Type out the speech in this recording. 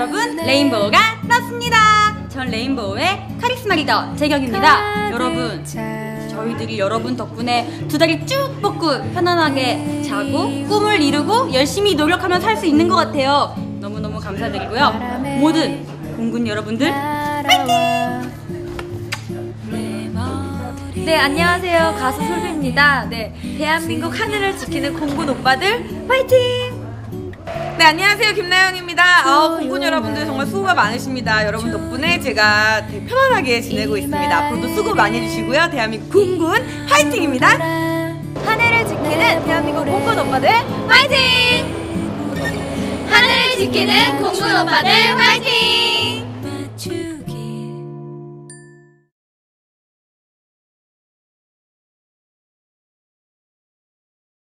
여러분 레인보우가 떴습니다. 전 레인보우의 카리스마 리더 재경입니다. 여러분 저희들이 여러분 덕분에 두 다리 쭉 뻗고 편안하게 자고 꿈을 이루고 열심히 노력하면 살수 있는 것 같아요. 너무너무 감사드리고요. 모든 공군 여러분들 네, 안녕하세요. 가수 솔비입니다. 네, 대한민국 하늘을 지키는 공군 오빠들 화이팅! 네 안녕하세요 김나영입니다. 아, 공군 여러분들 정말 수고가 많으십니다. 여러분 덕분에 제가 되게 편안하게 지내고 있습니다. 앞으로도 수고 많이 해주시고요. 대한민국 공군 화이팅입니다. 하늘을 지키는 대한민국 공군 오빠들 화이팅! 하늘을 지키는 공군 오빠들 화이팅!